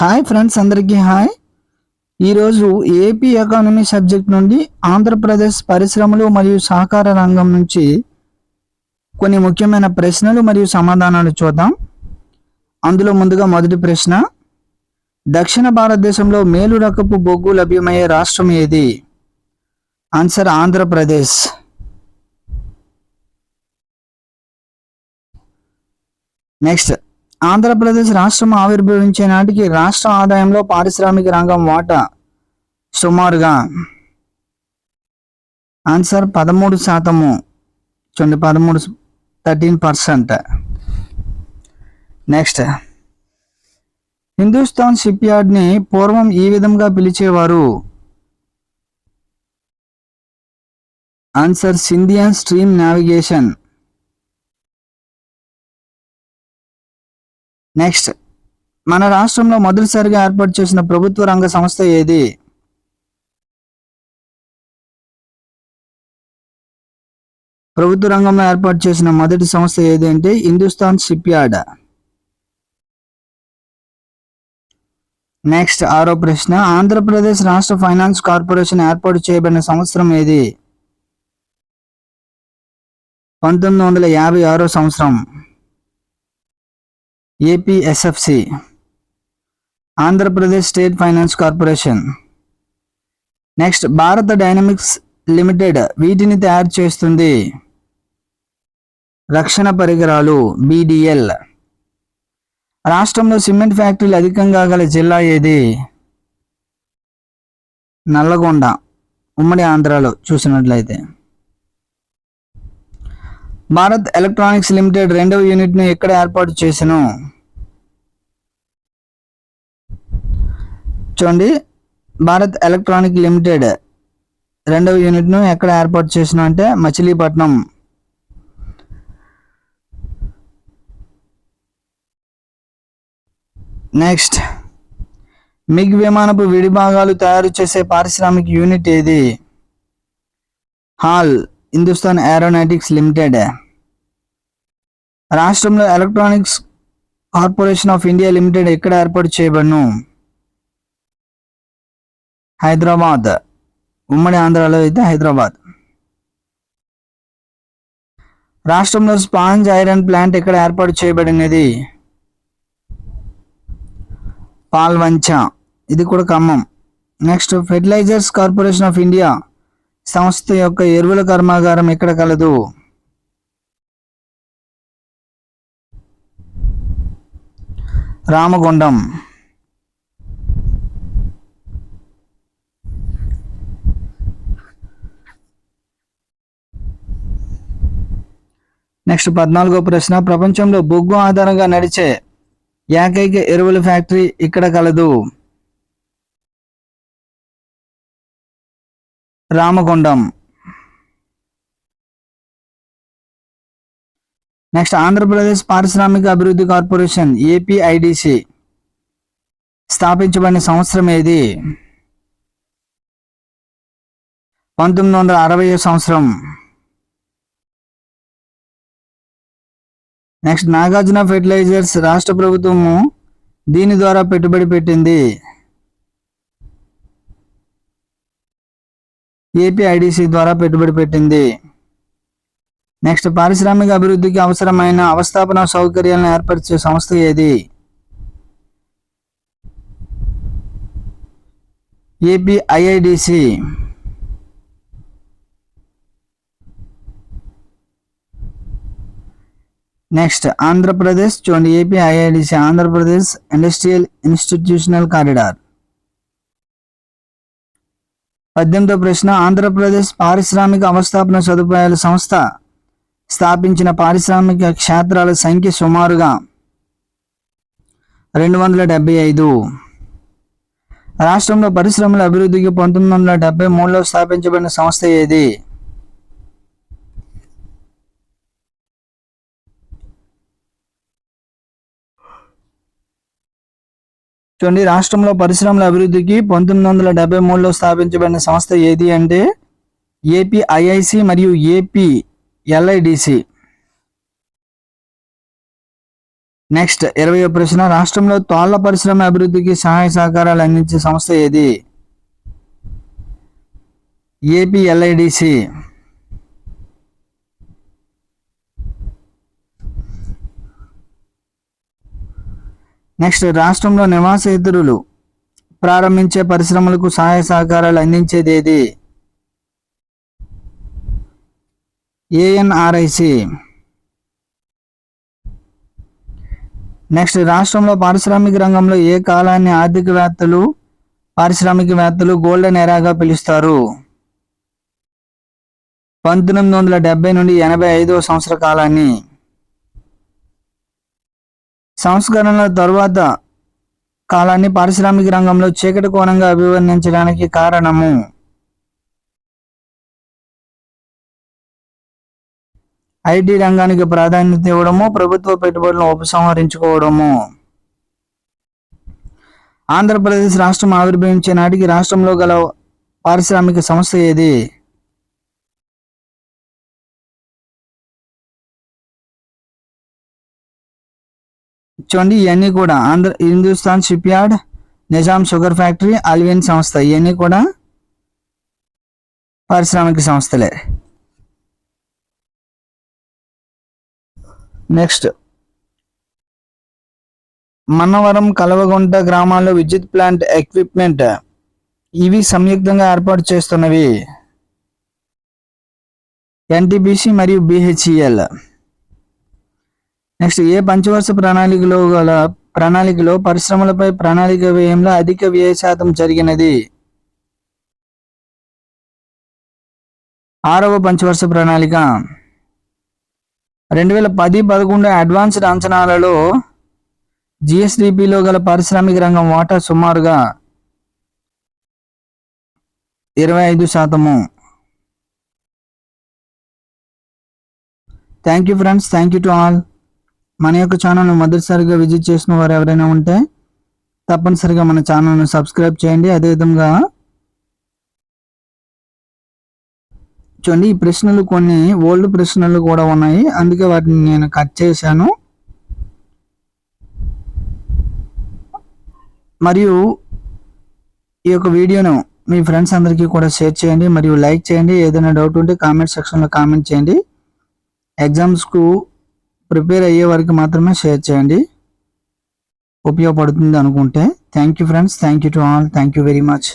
Hi friends అందరికీ hi ఈరోజు AP economy subject నుండి ఆంధ్రప్రదేశ్ పరిశ్రమలు మరియు సహకార రంగం నుంచి కొన్ని ముఖ్యమైన ప్రశ్నలు మరియు సమాధానాలు చూద్దాం. అందులో ముందుగా మొదటి ప్రశ్న. దక్షిణ భారతదేశంలో మేలు రకపు బొగ్గు లభ్యమయ్యే రాష్ట్రం ఏది? ఆన్సర్ ఆంధ్రప్రదేశ్. నెక్స్ట్ ఆంధ్రప్రదేశ్ రాష్ట్రం ఆవిర్భవించే నాటికి రాష్ట్ర ఆదాయంలో పారిశ్రామిక రంగం వాటా సుమారుగా ఆన్సర్ పదమూడు శాతము చూడండి పదమూడు thirteen percent. Next. Hindustan ship యార్డ్ని పూర్వం ఈ విధంగా పిలిచేవారు? Answer Scindia stream navigation. Next మన రాష్ట్రంలో మొదటిసారిగా ఏర్పాటు చేసిన ప్రభుత్వ రంగ సంస్థ ఏది? ప్రభుత్వ రంగంలో ఏర్పాటు చేసిన మొదటి సంస్థ ఏది అంటే హిందుస్థాన్ షిప్ యార్డ్ నెక్స్ట్ ఆరో ప్రశ్న ఆంధ్రప్రదేశ్ రాష్ట్ర ఫైనాన్స్ కార్పొరేషన్ ఏర్పాటు చేయబడిన సంవత్సరం ఏది? పంతొమ్మిది వందల యాభై ఆరో సంవత్సరం. APSFC Andhra Pradesh state finance corporation. Next Bharat dynamics limited వీటిని తయారు చేస్తుంది. రక్షణ పరికరాలు బీడిఎల్ రాష్ట్రంలో సిమెంట్ ఫ్యాక్టరీలు అధికంగా గల జిల్లా ఏది? నల్లగొండ ఉమ్మడి ఆంధ్రాలో చూసినట్లయితే. భారత్ ఎలక్ట్రానిక్స్ లిమిటెడ్ రెండవ యూనిట్ను ఎక్కడ ఏర్పాటు చేసను చూడండి. భారత్ ఎలక్ట్రానిక్ లిమిటెడ్ రెండవ యూనిట్ను ఎక్కడ ఏర్పాటు చేసిన అంటే మచిలీపట్నం. నెక్స్ట్. మిగ్ విమానపు విడిభాగాలు తయారు చేసే పారిశ్రామిక యూనిట్ ఏది? హాల్. హిందుస్థాన్ ఏరోనాటిక్స్ లిమిటెడ్ రాష్ట్రంలో electronics corporation of India limited ఎక్కడ ఏర్పాటు చేయబడును? హైదరాబాద్. ఉమ్మడి ఆంధ్రాలో అయితే హైదరాబాద్. రాష్ట్రంలో స్పాంజ్ ఐరన్ ప్లాంట్ ఎక్కడ ఏర్పాటు చేయబడినది? పాల్వంచ. ఇది కూడా Khammam. Next fertilizers corporation of India. సంస్థ యొక్క ఎరువుల కర్మాగారం ఎక్కడ కలదు? రామగుండం. నెక్స్ట్ పద్నాలుగో ప్రశ్న. ప్రపంచంలో బొగ్గు ఆధారంగా నడిచే ఏకైక ఎరువుల ఫ్యాక్టరీ ఇక్కడ కలదు. రామగుండం. నెక్స్ట్ ఆంధ్రప్రదేశ్ పారిశ్రామిక అభివృద్ధి కార్పొరేషన్ ఏపీఐడిసి. స్థాపించబడిన సంవత్సరం ఏది? పంతొమ్మిది వందల అరవై సంవత్సరం. నెక్స్ట్ నాగార్జున ఫెర్టిలైజర్స్ రాష్ట్ర ప్రభుత్వము దీని ద్వారా పెట్టుబడి పెట్టింది. ఏపీఐడిసి ద్వారా పెట్టుబడి పెట్టింది. నెక్స్ట్ పారిశ్రామిక అభివృద్ధికి అవసరమైన అవస్థాపన సౌకర్యాలను ఏర్పరిచే సంస్థ ఏది? ఏపీఐఐడిసి నెక్స్ట్ ఆంధ్రప్రదేశ్ చూడండి APIIDC Andhra Pradesh industrial institutional corridor. పద్దెనిమిదో ప్రశ్న ఆంధ్రప్రదేశ్ పారిశ్రామిక అవస్థాపన సదుపాయాల సంస్థ స్థాపించిన పారిశ్రామిక క్షేత్రాల సంఖ్య సుమారుగా రెండు వందల డెబ్బై ఐదు. రాష్ట్రంలో పరిశ్రమల అభివృద్ధికి పంతొమ్మిది వందల డెబ్బై మూడులో స్థాపించబడిన సంస్థ ఏది? చూడండి రాష్ట్రంలో పరిశ్రమల అభివృద్ధికి పంతొమ్మిది వందల డెబ్బై మూడులో స్థాపించబడిన సంస్థ ఏది అంటే ఏపీ ఐఐసి మరియు ఏపీ ఎల్ఐడిసి. నెక్స్ట్ ఇరవై ప్రశ్న రాష్ట్రంలో తోళ్ళ పరిశ్రమ అభివృద్ధికి సహాయ సహకారాలు అందించే సంస్థ ఏది? ఏపీఎల్ఐడిసి నెక్స్ట్ రాష్ట్రంలో నివాసేతరులు ప్రారంభించే పరిశ్రమలకు సహాయ సహకారాలు అందించేది ఏది ఏఎన్ఆర్ఐసి నెక్స్ట్ రాష్ట్రంలో పారిశ్రామిక రంగంలో ఏ కాలాన్ని ఆర్థికవేత్తలు పారిశ్రామికవేత్తలు గోల్డెన్ ఎరాగా పిలుస్తారు? పంతొమ్మిది వందల డెబ్బై నుండి ఎనభై ఐదవ సంవత్సర కాలాన్ని సంస్కరణల తరువాత కాలాన్ని పారిశ్రామిక రంగంలో చీకటి కోణంగా అభివర్ణించడానికి కారణము. ఐటీ రంగానికి ప్రాధాన్యత ఇవ్వడము ప్రభుత్వ పెట్టుబడులను ఉపసంహరించుకోవడము. ఆంధ్రప్రదేశ్ రాష్ట్రం ఆవిర్భవించే నాటికి రాష్ట్రంలో గల పారిశ్రామిక సంస్థ ఏది? చూడండి ఇవన్నీ కూడా. Andhra Hindustan ship yard Nizam sugar factory Allwyn సంస్థ ఇవన్నీ కూడా పారిశ్రామిక సంస్థలే. నెక్స్ట్. మన్నవరం కలవగుంట గ్రామాల్లో విద్యుత్ ప్లాంట్ ఎక్విప్మెంట్. ఇవి సంయుక్తంగా ఏర్పాటు చేస్తున్నవి. ఎన్టీబీసీ మరియు బిహెచ్ఈఎల్. నెక్స్ట్ ఏ పంచవర్ష ప్రణాళికలో గల ప్రణాళికలో పరిశ్రమలపై ప్రణాళిక వ్యయంలో అధిక వ్యయ శాతం జరిగినది? ఆరవ పంచవర్ష ప్రణాళిక. రెండు వేల పది పదకొండు అడ్వాన్స్డ్ అంచనాలలో జిఎస్డిపిలో గల పారిశ్రామిక రంగం వాటా సుమారుగా ఇరవై ఐదు శాతము. Thank you friends thank you to all మన యొక్క ఛానల్ను మొదటిసారిగా విజిట్ చేసిన వారు ఎవరైనా ఉంటే తప్పనిసరిగా మన ఛానల్ను సబ్స్క్రైబ్ చేయండి. అదేవిధంగా చూడండి ఈ ప్రశ్నలు కొన్ని ఓల్డ్ ప్రశ్నలు కూడా ఉన్నాయి. అందుకే వాటిని నేను కట్ చేశాను. మరియు ఈ యొక్క వీడియోను మీ ఫ్రెండ్స్ అందరికీ కూడా షేర్ చేయండి. మరియు లైక్ చేయండి. ఏదైనా డౌట్ ఉంటే కామెంట్ సెక్షన్లో కామెంట్ చేయండి. ఎగ్జామ్స్కు ప్రిపేర్ అయ్యే వరకు మాత్రమే షేర్ చేయండి. ఉపయోగపడుతుంది అనుకుంటే. Thank you friends thank you to all thank you very much